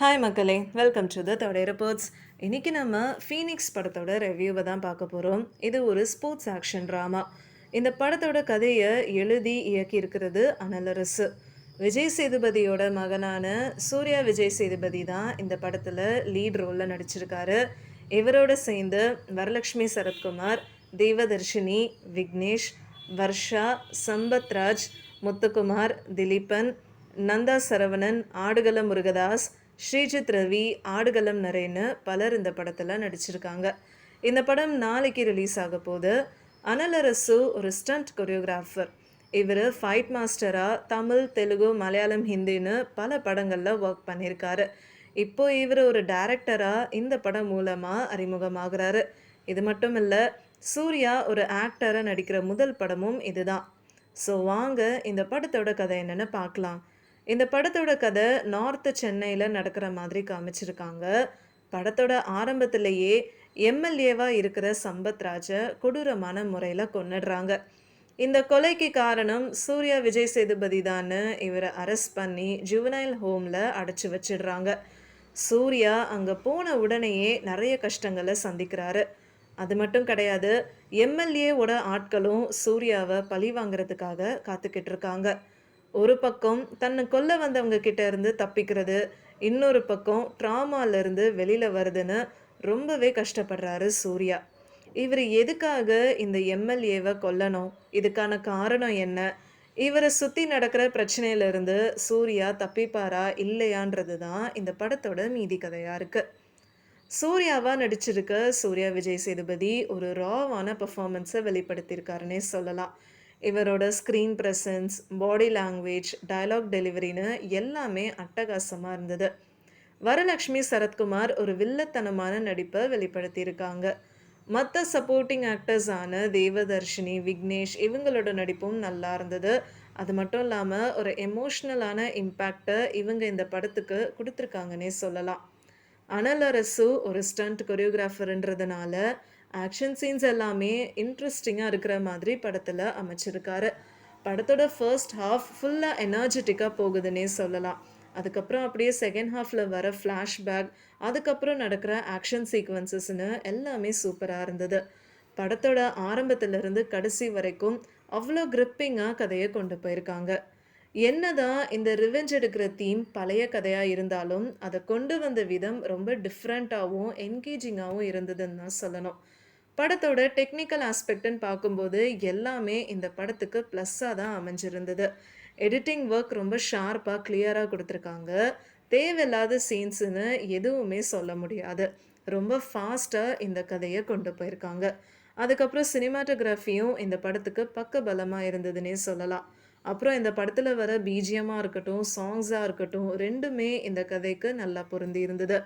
Hi மக்களே. Welcome to the தோட reports இன்றைக்கி நம்ம ஃபீனிக்ஸ் படத்தோட ரிவ்யூவை தான் பார்க்க போகிறோம் இது ஒரு ஸ்போர்ட்ஸ் ஆக்ஷன் ட்ராமா இந்த படத்தோட கதையை எழுதி இயக்கியிருக்கிறது அனலரசு. விஜய் சேதுபதியோட மகனான சூர்யா விஜய் சேதுபதி தான் இந்த படத்தில் லீட் ரோலில் நடிச்சிருக்காரு. இவரோட சேர்ந்து வரலக்ஷ்மி சரத்குமார் தேவதர்ஷினி விக்னேஷ் வர்ஷா சம்பத்ராஜ் முத்துக்குமார் திலீபன் நந்தா சரவணன் ஆடுகள முருகதாஸ் ஸ்ரீஜித் ரவி ஆடுகளம் நரேன்னு பலர் இந்த படத்தில் நடிச்சிருக்காங்க. இந்த படம் நாளைக்கு ரிலீஸ் ஆக போது அனலரசு ஒரு ஸ்டண்ட் கொரியோகிராஃபர் இவர் ஃபைட் மாஸ்டராக தமிழ் தெலுங்கு மலையாளம் ஹிந்தின்னு பல படங்களில் ஒர்க் பண்ணியிருக்காரு இப்போ இவர் ஒரு டேரக்டராக இந்த படம் மூலமாக அறிமுகமாகிறாரு. இது மட்டும் இல்லை சூர்யா ஒரு ஆக்டராக நடிக்கிற முதல் படமும் இதுதான். ஸோ வாங்க இந்த படத்தோட கதை என்னென்னு பார்க்கலாம். இந்த படத்தோட கதை நார்த்து சென்னையில் நடக்கிற மாதிரி காமிச்சிருக்காங்க. படத்தோட ஆரம்பத்திலேயே எம்எல்ஏவாக இருக்கிற சம்பத் ராஜை கொடூரமான முறையில் கொன்னுடுறாங்க. இந்த கொலைக்கு காரணம் சூர்யா விஜய் சேதுபதி தான்னு இவரை அரெஸ்ட் பண்ணி ஜுவனைல் ஹோமில் அடைச்சி வச்சிடுறாங்க. சூர்யா அங்கே போன உடனேயே நிறைய கஷ்டங்களை சந்திக்கிறாரு. அது மட்டும் கிடையாது எம்எல்ஏவோட ஆட்களும் சூர்யாவை பழி வாங்குறதுக்காக காத்துக்கிட்டு இருக்காங்க. ஒரு பக்கம் தன்னை கொல்ல வந்தவங்க கிட்ட இருந்து தப்பிக்கிறது இன்னொரு பக்கம் ட்ராமாலேருந்து வெளியில் வருதுன்னு ரொம்பவே கஷ்டப்படுறாரு சூர்யா. இவர் எதுக்காக இந்த எம்எல்ஏவை கொல்லணும்? இதுக்கான காரணம் என்ன? இவரை சுற்றி நடக்கிற பிரச்சனையிலிருந்து சூர்யா தப்பிப்பாரா இல்லையான்றது தான் இந்த படத்தோட மீதி கதையாக இருக்குது சூர்யாவாக நடிச்சிருக்க சூர்யா விஜய் சேதுபதி ஒரு ராவான பர்ஃபார்மன்ஸை வெளிப்படுத்தியிருக்காருன்னே சொல்லலாம். இவரோட screen presence body language dialogue டெலிவரின்னு எல்லாமே அட்டகாசமாக இருந்தது. வரலக்ஷ்மி சரத்குமார் ஒரு வில்லத்தனமான நடிப்பை வெளிப்படுத்தியிருக்காங்க. மற்ற சப்போர்ட்டிங் ஆக்டர்ஸான தேவதர்ஷினி விக்னேஷ் இவங்களோட நடிப்பும் நல்லா இருந்தது. அது மட்டும் இல்லாமல் ஒரு எமோஷ்னலான இம்பேக்டை இவங்க இந்த படத்துக்கு கொடுத்துருக்காங்கன்னே சொல்லலாம். அனல் அரசு ஒரு ஸ்டண்ட் கொரியோகிராஃபர்ன்றதுனால ஆக்ஷன் சீன்ஸ் எல்லாமே இன்ட்ரெஸ்டிங்காக இருக்கிற மாதிரி படத்தில் அமைச்சிருக்காரு. படத்தோட ஃபர்ஸ்ட் ஹாஃப் ஃபுல்லாக எனர்ஜெட்டிக்காக போகுதுன்னே சொல்லலாம். அதுக்கப்புறம் அப்படியே செகண்ட் ஹாஃபில் வர ஃப்ளாஷ்பேக் அதுக்கப்புறம் நடக்கிற ஆக்ஷன் சீக்வன்சஸ்னு எல்லாமே சூப்பராக இருந்தது. படத்தோட ஆரம்பத்திலிருந்து கடைசி வரைக்கும் அவ்வளோ கிரிப்பிங்காக கதையை கொண்டு போயிருக்காங்க. என்னதான் இந்த ரிவெஞ்ச் எடுக்கிற தீம் பழைய கதையாக இருந்தாலும் அதை கொண்டு வந்த விதம் ரொம்ப டிஃப்ரெண்ட்டாகவும் என்கேஜிங்காகவும் இருந்ததுன்னு தான் சொல்லணும். படத்தோட டெக்னிக்கல் ஆஸ்பெக்ட்னு பார்க்கும்போது எல்லாமே இந்த படத்துக்கு ப்ளஸ்ஸாக தான் அமைஞ்சிருந்தது. எடிட்டிங் ஒர்க் ரொம்ப ஷார்ப்பாக கிளியராக கொடுத்துருக்காங்க. தேவையில்லாத சீன்ஸுன்னு எதுவுமே சொல்ல முடியாது. ரொம்ப ஃபாஸ்ட்டாக இந்த கதையை கொண்டு போயிருக்காங்க. அதுக்கப்புறம் சினிமாட்டோகிராஃபியும் இந்த படத்துக்கு பக்க பலமாக இருந்ததுன்னே சொல்லலாம். அப்புறம் இந்த படத்தில் வர பிஜிஎம்மாக இருக்கட்டும் சாங்ஸாக இருக்கட்டும் ரெண்டுமே இந்த கதைக்கு நல்லா பொருந்தி இருந்தது.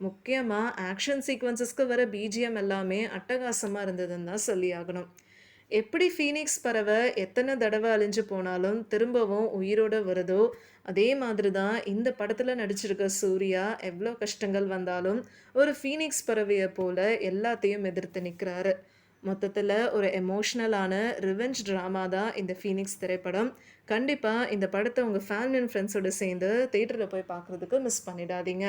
முக்கியமாக ஆக்ஷன் சீக்வன்சஸ்க்கு வர பிஜிஎம் எல்லாமே அட்டகாசமாக இருந்ததுன்னு தான் சொல்லி ஆகணும் எப்படி ஃபீனிக்ஸ் பறவை எத்தனை தடவை அழிஞ்சு போனாலும் திரும்பவும் உயிரோடு வருதோ அதே மாதிரி தான் இந்த படத்தில் நடிச்சிருக்க சூர்யா எவ்வளோ கஷ்டங்கள் வந்தாலும் ஒரு ஃபீனிக்ஸ் பறவையை போல் எல்லாத்தையும் எதிர்த்து நிற்கிறாரு மொத்தத்தில் ஒரு எமோஷ்னலான ரிவெஞ்ச் ட்ராமா தான் இந்த ஃபீனிக்ஸ் திரைப்படம். கண்டிப்பாக இந்த படத்தை உங்கள் ஃபேமிலி அண்ட் ஃப்ரெண்ட்ஸோடு சேர்ந்து தேட்டரில் போய் பார்க்குறதுக்கு மிஸ் பண்ணிடாதீங்க.